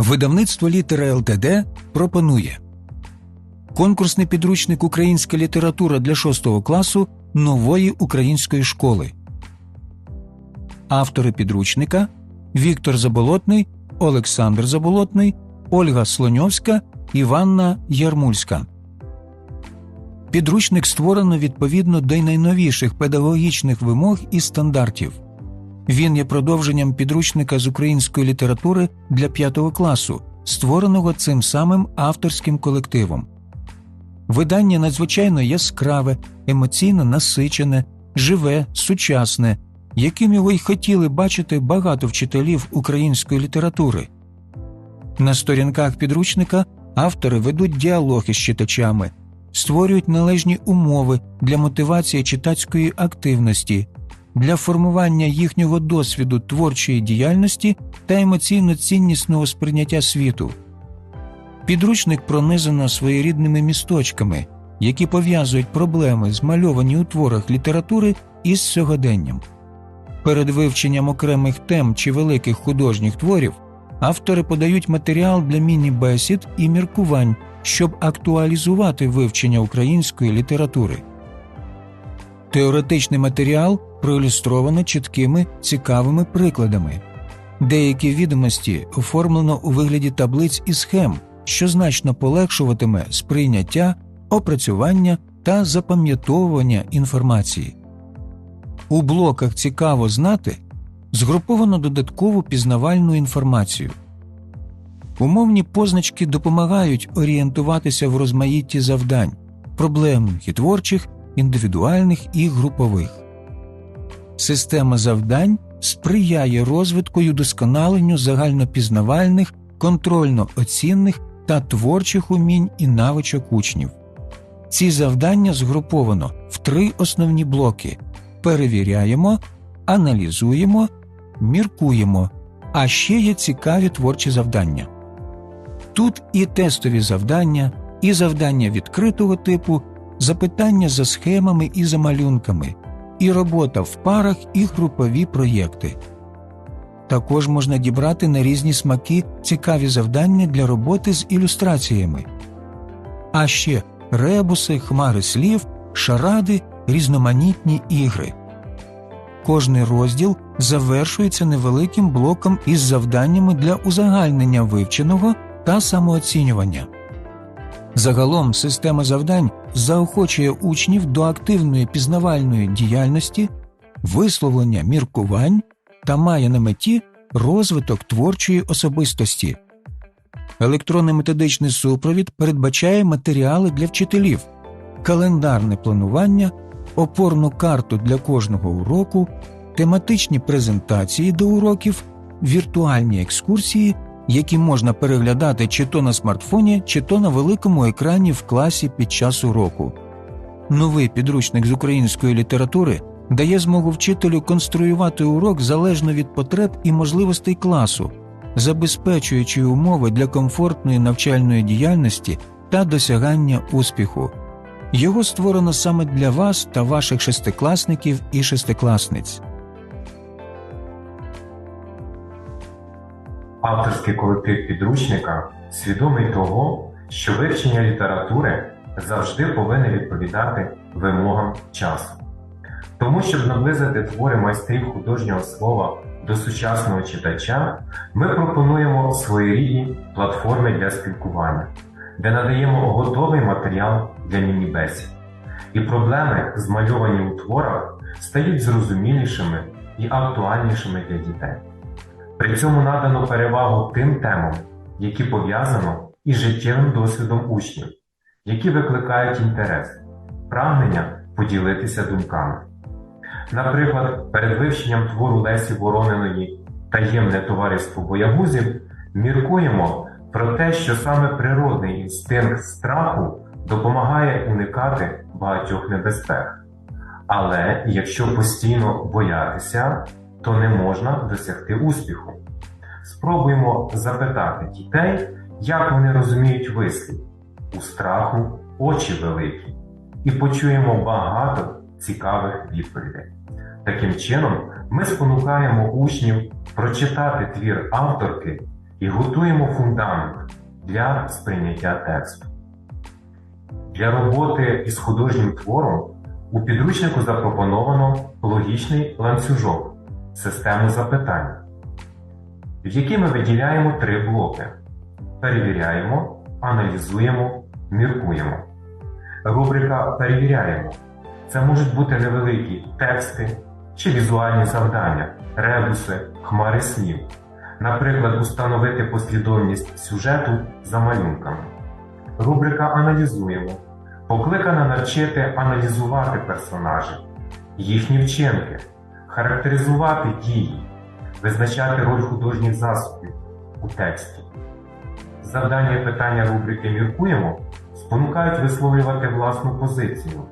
Видавництво літера ЛТД пропонує конкурсний підручник Українська література для 6 класу нової української школи. Автори підручника Віктор Заболотний, Олександр Заболотний, Ольга Слоньовська, Іванна Ярмульська. Підручник створено відповідно до найновіших педагогічних вимог і стандартів. Він є продовженням підручника з української літератури для 5 класу, створеного цим самим авторським колективом. Видання надзвичайно яскраве, емоційно насичене, живе, сучасне, яким його й хотіли бачити багато вчителів української літератури. На сторінках підручника автори ведуть діалог із читачами, створюють належні умови для мотивації читацької активності, для формування їхнього досвіду творчої діяльності та емоційно ціннісного сприйняття світу. Підручник пронизано своєрідними місточками, які пов'язують проблеми, змальовані у творах літератури із сьогоденням. Перед вивченням окремих тем чи великих художніх творів автори подають матеріал для міні-бесід і міркувань, щоб актуалізувати вивчення української літератури. Теоретичний матеріал проілюстровано чіткими цікавими прикладами. Деякі відомості оформлено у вигляді таблиць і схем, що значно полегшуватиме сприйняття, опрацювання та запам'ятовування інформації. У блоках Цікаво знати згруповано додаткову пізнавальну інформацію. Умовні позначки допомагають орієнтуватися в розмаїтті завдань, проблемних і творчих, індивідуальних і групових. Система завдань сприяє розвитку й удосконаленню загальнопізнавальних, контрольно-оцінних та творчих умінь і навичок учнів. Ці завдання згруповано в три основні блоки перевіряємо, аналізуємо, міркуємо, а ще є цікаві творчі завдання. Тут і тестові завдання, і завдання відкритого типу, запитання за схемами і за малюнками, і робота в парах, і групові проєкти. Також можна дібрати на різні смаки цікаві завдання для роботи з ілюстраціями, а ще ребуси, хмари слів, шаради, різноманітні ігри. Кожний розділ завершується невеликим блоком із завданнями для узагальнення вивченого та самооцінювання. Загалом система завдань заохочує учнів до активної пізнавальної діяльності, висловлення міркувань та має на меті розвиток творчої особистості. Електронний методичний супровід передбачає матеріали для вчителів, календарне планування, опорну карту для кожного уроку, тематичні презентації до уроків, віртуальні екскурсії, які можна переглядати чи то на смартфоні, чи то на великому екрані в класі під час уроку. Новий підручник з української літератури дає змогу вчителю конструювати урок залежно від потреб і можливостей класу, забезпечуючи умови для комфортної навчальної діяльності та досягання успіху. Його створено саме для вас та ваших шестикласників і шестикласниць. Авторський колектив підручника свідомий того, що вивчення літератури завжди повинне відповідати вимогам часу. Тому, щоб наблизити твори майстрів художнього слова до сучасного читача, ми пропонуємо своєрідні платформи для спілкування, де надаємо готовий матеріал для міні-бесід. І проблеми, змальовані у творах, стають зрозумілішими і актуальнішими для дітей. При цьому надано перевагу тим темам, які пов'язано із життєвим досвідом учнів, які викликають інтерес, прагнення поділитися думками. Наприклад, перед вивченням твору Лесі Ворониної Таємне товариство боягузів міркуємо про те, що саме природний інстинкт страху допомагає уникати багатьох небезпек. Але якщо постійно боятися, то не можна досягти успіху. Спробуємо запитати дітей, як вони розуміють вислів у страху очі великі, і почуємо багато цікавих відповідей. Таким чином, ми спонукаємо учнів прочитати твір авторки, і готуємо фундамент для сприйняття тексту. Для роботи із художнім твором у підручнику запропоновано логічний ланцюжок, систему запитань, в якій ми виділяємо три блоки: перевіряємо, аналізуємо, міркуємо. Рубрика Перевіряємо. Це можуть бути невеликі тексти чи візуальні завдання, ребуси, хмари слів. Наприклад, установити послідовність сюжету за малюнками. Рубрика Аналізуємо покликана навчити аналізувати персонажів, їхні вчинки, характеризувати дії, визначати роль художніх засобів у тексті. Завдання питання рубрики Міркуємо спонукають висловлювати власну позицію,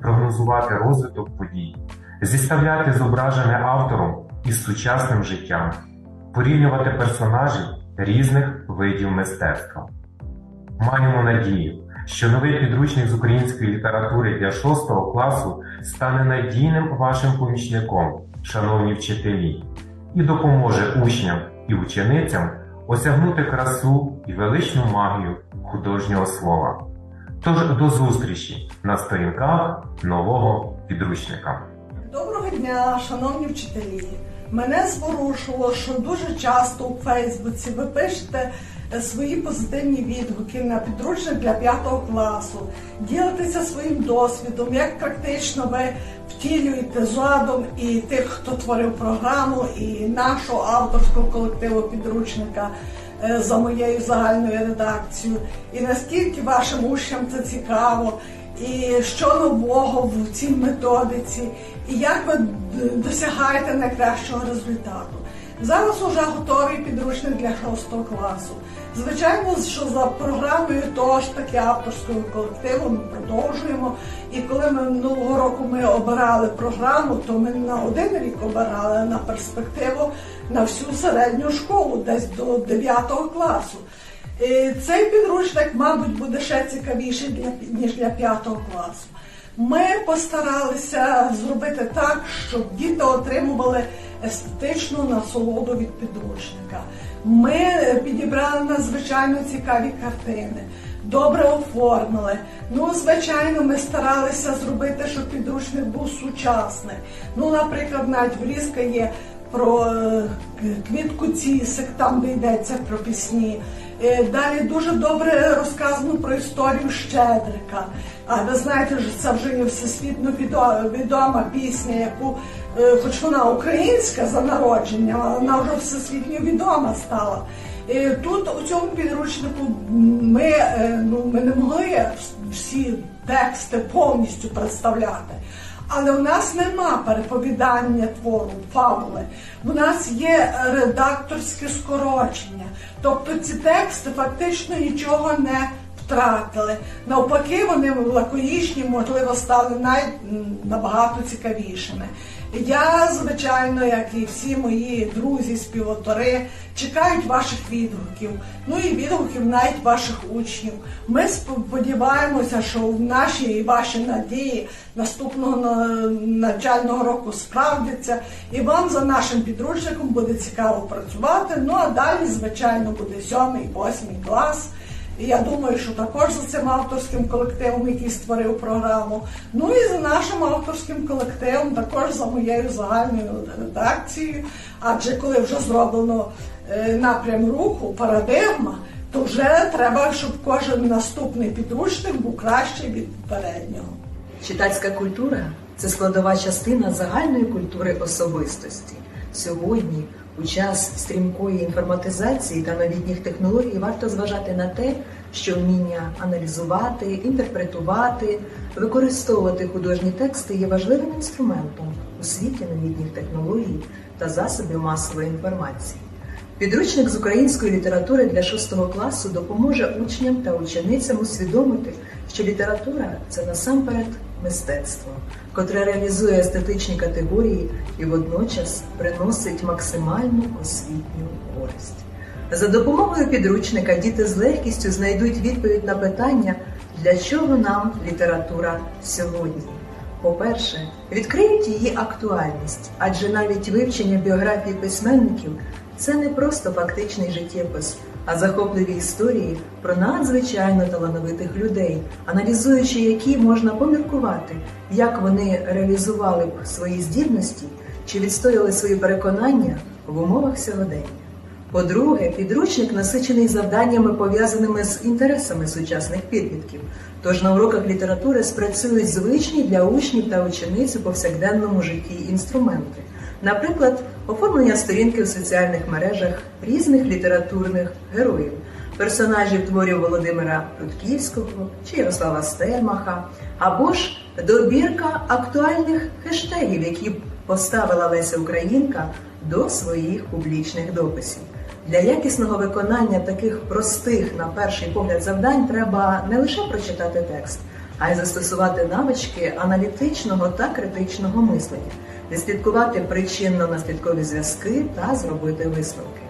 прогнозувати розвиток подій, зіставляти зображене автором із сучасним життям, порівнювати персонажів різних видів мистецтва. Маємо надію, що новий підручник з української літератури для 6 класу стане надійним вашим помічником, шановні вчителі, і допоможе учням і ученицям осягнути красу і величну магію художнього слова. Тож до зустрічі на сторінках нового підручника. Доброго дня, шановні вчителі. Мене зворушило, що дуже часто у Фейсбуці ви пишете е, свої позитивні відгуки на підручник для 5 класу, ділитеся своїм досвідом, як практично ви втілюєте задум і тих, хто творив програму, і нашого авторського колективу підручника е, за моєю загальною редакцією, і наскільки вашим учням це цікаво, і що нового в цій методиці, і як ви досягаєте найкращого результату. Зараз уже готовий підручник для 6 класу. Звичайно, що за програмою того таки авторського колективу ми продовжуємо. І коли ми минулого року ми обирали програму, то ми на один рік обирали на перспективу на всю середню школу, десь до 9 класу. Е, Цей підручник, мабуть, буде ще цікавіший для, ніж для 5 класу. Ми постаралися зробити так, щоб діти отримували естетичну насолоду від підручника. Ми підібрали надзвичайно цікаві картини, добре оформили. Ну, звичайно, ми старалися зробити, щоб підручник був сучасний. Ну, наприклад, навіть врізка є про е, квітку цісик, там де йдеться про пісні. Е, Далі дуже добре розказано про історію Щедрика. А ви знаєте, що це вже є всесвітньо відома пісня, яку, е, хоч вона українська за народження, вона вже всесвітньо відома стала. Е, Тут у цьому підручнику ми, ну, ми не могли всі тексти повністю представляти. Але у нас нема переповідання твору, фабули. У нас є редакторське скорочення. Тобто ці тексти фактично нічого не втратили. Навпаки, вони лаконічні, можливо, стали навіть набагато цікавішими. Я, звичайно, як і всі мої друзі, співавтори, чекають ваших відгуків, ну і відгуків навіть ваших учнів. Ми сподіваємося, що в наші і ваші надії наступного навчального року справдяться, і вам за нашим підручником буде цікаво працювати. Ну а далі, звичайно, буде сьомий, восьмий клас. І я думаю, що також за цим авторським колективом, який створив програму. Ну і за нашим авторським колективом, також за моєю загальною редакцією. Адже коли вже зроблено е, напрям руху, парадигма, то вже треба, щоб кожен наступний підручник був кращий від попереднього. Читацька культура це складова частина загальної культури особистості. Сьогодні, у час стрімкої інформатизації та новітніх технологій, варто зважати на те, що вміння аналізувати, інтерпретувати, використовувати художні тексти є важливим інструментом у світі новітніх технологій та засобів масової інформації. Підручник з української літератури для 6 класу допоможе учням та ученицям усвідомити, що література це насамперед мистецтво, котре реалізує естетичні категорії і водночас приносить максимальну освітню користь. За допомогою підручника діти з легкістю знайдуть відповідь на питання, для чого нам література сьогодні. По-перше, відкриють її актуальність, адже навіть вивчення біографії письменників Це не просто фактичний життєпис, а захопливі історії про надзвичайно талановитих людей, аналізуючи які можна поміркувати, як вони реалізували б свої здібності чи відстояли свої переконання в умовах сьогодення. По-друге, підручник насичений завданнями, пов'язаними з інтересами сучасних підлітків. Тож на уроках літератури спрацюють звичні для учнів та учениць у повсякденному житті інструменти. Наприклад, оформлення сторінки в соціальних мережах різних літературних героїв, персонажів творів Володимира Рудківського чи Ярослава Стельмаха, або ж добірка актуальних хештегів, які поставила Леся Українка до своїх публічних дописів. Для якісного виконання таких простих, на перший погляд, завдань треба не лише прочитати текст, а й застосувати навички аналітичного та критичного мислення, відслідкувати причинно-наслідкові зв'язки та зробити висновки.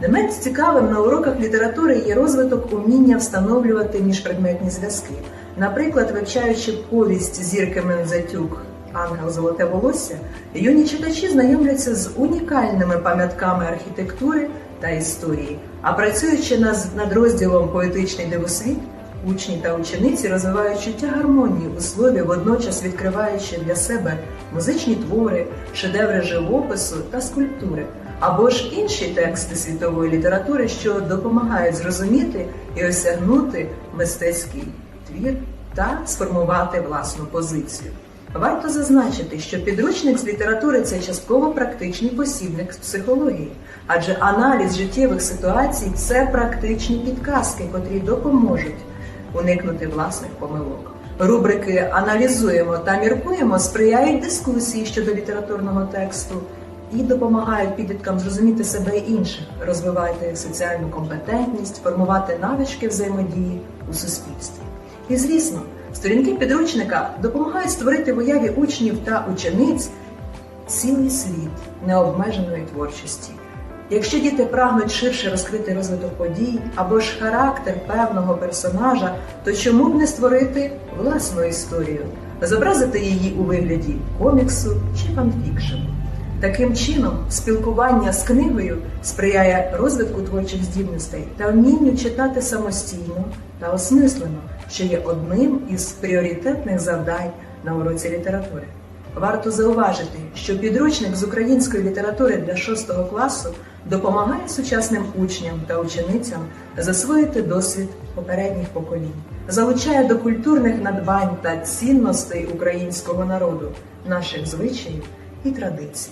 Не менш цікавим на уроках літератури є розвиток уміння встановлювати міжпредметні зв'язки. Наприклад, вивчаючи повість зірки Мензатюк Ангел Золоте волосся, юні читачі знайомляться з унікальними пам'ятками архітектури та історії. А працюючи над розділом Поетичний дивосвіт, учні та учениці розвивають чуття гармонії у слові, водночас відкриваючи для себе музичні твори, шедеври живопису та скульптури, або ж інші тексти світової літератури, що допомагають зрозуміти і осягнути мистецький твір та сформувати власну позицію. Варто зазначити, що підручник з літератури це частково практичний посібник з психології, адже аналіз життєвих ситуацій це практичні підказки, котрі допоможуть уникнути власних помилок. Рубрики Аналізуємо та міркуємо сприяють дискусії щодо літературного тексту і допомагають підліткам зрозуміти себе і інших, розвивати соціальну компетентність, формувати навички взаємодії у суспільстві. І звісно, сторінки підручника допомагають створити в уяві учнів та учениць цілий світ необмеженої творчості. Якщо діти прагнуть ширше розкрити розвиток подій або ж характер певного персонажа, то чому б не створити власну історію, зобразити її у вигляді коміксу чи фанфікшену? Таким чином, спілкування з книгою сприяє розвитку творчих здібностей та вмінню читати самостійно та осмислено, що є одним із пріоритетних завдань на уроці літератури. Варто зауважити, що підручник з української літератури для 6 класу допомагає сучасним учням та ученицям засвоїти досвід попередніх поколінь, залучає до культурних надбань та цінностей українського народу, наших звичаїв і традицій.